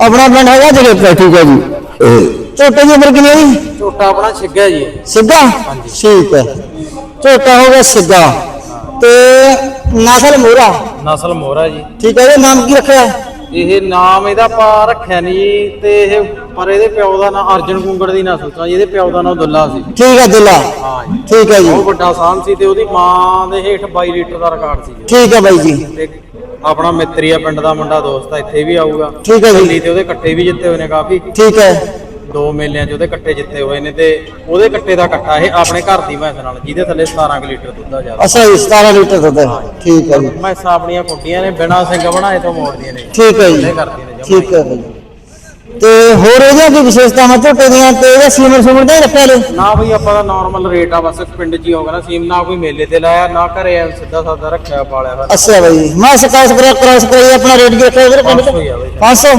ਆਪਣਾ ਪਿੰਡ ਹੈਗਾ ਜਗੇਪੁਰ ਠੀਕ ਹੈ ਜੀ। ਝੋਟੇ ਦੀ ਉਮਰ ਕਿੰਨੀ ਹੈ ਜੀ? ਝੋਟਾ ਆਪਣਾ ਛਿੱਗਾ ਜੀ। ਸਿੱਧਾ ਠੀਕ ਹੈ। ਝੋਟਾ ਹੋ ਗਿਆ ਸਿੱਧਾ ਤੇ ਨਸਲ ਮੋਰਾ ਨਸਲ ਮੋਹਰਾ ਜੀ। ਠੀਕ ਹੈ ਇਹਦਾ ਨਾਮ ਕੀ ਰੱਖਿਆ? ਇਹ ਨਾਮ ਇਹਦਾ ਪਾ ਰੱਖਿਆ ਨਹੀਂ ਜੀ ਤੇ ਇਹ ਪਰ ਇਹਦੇ ਪਿਓ ਦਾ ਨਾਮ ਅਰਜਨ ਕੁੰਗੜ ਦੀ ਨਸਲ ਤੋਂ ਜੀ, ਇਹਦੇ ਪਿਓ ਦਾ ਨਾਮ ਦੁੱਲਾ ਸੀ। ਠੀਕ ਹੈ ਦੁੱਲਾ। ਹਾਂ ਜੀ। ਠੀਕ ਹੈ ਜੀ। ਬਹੁਤ ਵੱਡਾ ਸਾਨ ਸੀ ਤੇ ਉਹਦੀ ਮਾਂ ਦੇ ਹੇਠ 22 ਲੀਟਰ ਦਾ ਰਿਕਾਰਡ ਸੀ ਜੀ। ਠੀਕ ਹੈ ਬਾਈ ਜੀ। ਆਪਣਾ ਮਿੱਤਰੀਆ ਪਿੰਡ ਦਾ ਮੁੰਡਾ ਦੋਸਤ ਆ ਇੱਥੇ ਵੀ ਆਊਗਾ। ਠੀਕ ਹੈ ਜੀ। ਦਿੱਲੀ ਤੇ ਉਹਦੇ ਕੱਟੇ ਵੀ ਜਿੱਤੇ ਹੋਏ ਨੇ ਕਾਫੀ। ਠੀਕ ਹੈ। ਦੋ ਮੇਲਿਆਂ 'ਚ ਉਹਦੇ ਕੱਟੇ ਜਿੱਤੇ ਹੋਏ ਨੇ ਤੇ ਉਹਦੇ ਕੱਟੇ ਦਾ ਕੱਟਾ ਇਹ ਆਪਣੇ ਘਰ ਦੀ ਮੈਸ ਨਾਲ ਜਿਹਦੇ ਥੱਲੇ 17 ਕੁ ਲੀਟਰ ਦੁੱਧ ਆ ਜਾਂਦਾ ਅੱਛਾ ਜੀ 17 ਲੀਟਰ ਦੁੱਧ ਹੈ। ਠੀਕ ਹੈ ਜੀ। ਮੈਸਾਂ ਆਪਣੀਆਂ ਕੁੱਟੀਆਂ ਨੇ ਬਿਨਾਂ ਸਿੰਘ ਬਣਾਏ ਤੋਂ ਮੋੜਦੀਆਂ ਨੇ। ਠੀਕ ਹੈ ਜੀ। ਇਹ ਕਰਦੀਆਂ ਨੇ ਜਮਾਂ। ਠੀਕ ਹੈ ਬਾਈ ਤੇ ਹੋਰ ਇਹਦੀਆਂ ਕੀ ਵਿਸ਼ੇਸ਼ਤਾਵਾਂ ਝੋਟੇ ਦੀਆਂ ਤੇ ਇਹਦਾ ਸੀਮਰ ਸੁਮਰ ਦਾ ਹੀ ਰੱਖਿਆ ਲੈ ਨਾ ਬਈ ਆਪਾਂ ਦਾ ਨਾਰਮਲ ਰੇਟ ਆ ਬਸ ਪਿੰਡ 'ਚ ਹੀ ਹੋਗਾ ਨਾ ਸੀਮ ਨਾ ਕੋਈ ਮੇਲੇ ਤੇ ਲਾਇਆ ਨਾ ਘਰੇ ਐਂ ਸਿੱਧਾ ਸਾਦਾ ਰੱਖਿਆ ਪਾਲਿਆ ਅੱਛਾ ਬਾਈ ਮੈਂ ਸਕਾਸ ਕਰਾ ਕਰਾਸ ਕਰਾਈ ਆਪਣਾ ਰੇਟ ਕੀ ਰੱਖਿਆ ਇਹਦੇ ਪਿੰਡ 500 ਹੀ ਆ ਬਈ। 500